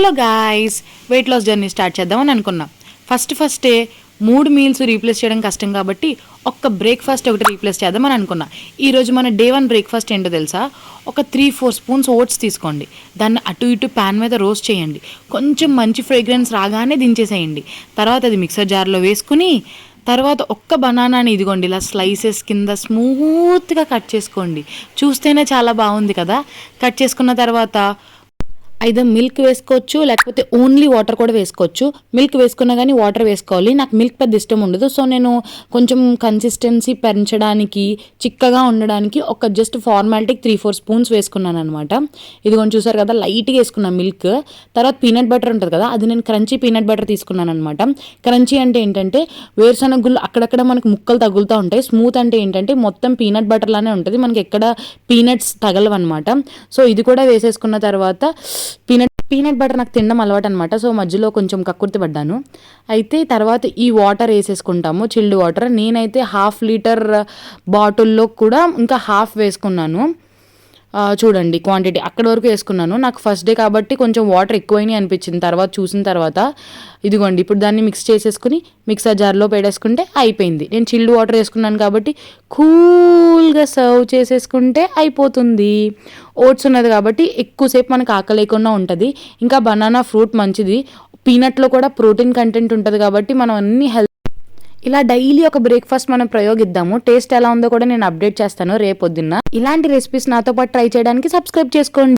Hello guys weight loss journey start చేద్దామని అనుకున్నాం. First ఫస్టే మూడు మీల్స్ రీప్లేస్ చేయడం కష్టం కాబట్టి ఒక్క బ్రేక్ఫాస్ట్ ఒకటి రీప్లేస్ చేద్దామని అనుకున్నా. ఈరోజు మన డే వన్ బ్రేక్ఫాస్ట్ ఏంటో తెలుసా? ఒక త్రీ ఫోర్ స్పూన్స్ ఓట్స్ తీసుకోండి. దాన్ని అటు ఇటు ప్యాన్ మీద రోస్ట్ చేయండి. కొంచెం మంచి ఫ్రేగ్రెన్స్ రాగానే దించేసేయండి. తర్వాత అది మిక్సర్ జార్లో వేసుకుని తర్వాత ఒక్క బనానాని ఇదిగోండి ఇలా స్లైసెస్ కింద స్మూత్గా కట్ చేసుకోండి. చూస్తేనే చాలా బాగుంది కదా? కట్ చేసుకున్న తర్వాత అయితే మిల్క్ వేసుకోవచ్చు లేకపోతే ఓన్లీ వాటర్ కూడా వేసుకోవచ్చు. మిల్క్ వేసుకున్నా కానీ వాటర్ వేసుకోవాలి. నాకు మిల్క్ పెద్ద ఇష్టం ఉండదు. సో నేను కొంచెం కన్సిస్టెన్సీ పెంచడానికి చిక్కగా ఉండడానికి ఒక జస్ట్ ఫార్మాలిటీకి త్రీ ఫోర్ స్పూన్స్ వేసుకున్నాను అనమాట ఇది కొంచెం చూసారు కదా లైట్గా వేసుకున్నాను మిల్క్ తర్వాత పీనట్ బటర్ ఉంటుంది కదా అది నేను క్రంచీ పీనట్ బటర్ తీసుకున్నాను అనమాట క్రంచీ అంటే ఏంటంటే వేరుశనగ గుళ్ళు అక్కడక్కడ మనకు ముక్కలు తగులుతూ ఉంటాయి. స్మూత్ అంటే ఏంటంటే మొత్తం పీనట్ బటర్ లానే ఉంటుంది. మనకి ఎక్కడ పీనట్స్ తగలవన్నమాట. సో ఇది కూడా వేసేసుకున్న తర్వాత పీనట్ పీనట్ బటర్ నాకు తినడం అలవాటు అనమాట సో మధ్యలో కొంచెం కక్కుర్తి పడ్డాను. అయితే తర్వాత ఈ వాటర్ వేసేసుకుంటాము చిల్డ్ వాటర్. నేనైతే హాఫ్ లీటర్ బాటిల్లో కూడా ఇంకా హాఫ్ వేసుకున్నాను. చూడండి క్వాంటిటీ అక్కడ వరకు వేసుకున్నాను. నాకు ఫస్ట్ డే కాబట్టి కొంచెం వాటర్ ఎక్కువైనా అనిపించింది. తర్వాత చూసిన తర్వాత ఇదిగోండి ఇప్పుడు దాన్ని మిక్స్ చేసేసుకుని మిక్సర్ జార్లో పెట్టేసుకుంటే అయిపోయింది. నేను చిల్డ్ వాటర్ వేసుకున్నాను కాబట్టి కూల్గా సర్వ్ చేసేసుకుంటే అయిపోతుంది. ఓట్స్ ఉన్నది కాబట్టి ఎక్కువసేపు మనకు ఆకలేకుండా ఉంటుంది. ఇంకా బనానా ఫ్రూట్ మంచిది. పీనట్లో కూడా ప్రోటీన్ కంటెంట్ ఉంటుంది కాబట్టి మనం అన్ని హెల్త్ ఇలా డైలీ ఒక బ్రేక్ఫాస్ట్ మనం ప్రయోగిద్దాము. టేస్ట్ ఎలా ఉందో కూడా నేను అప్డేట్ చేస్తాను రేపొద్దున్న. ఇలాంటి రెసిపీస్ నాతో పాటు ట్రై చేయడానికి సబ్స్క్రైబ్ చేసుకోండి.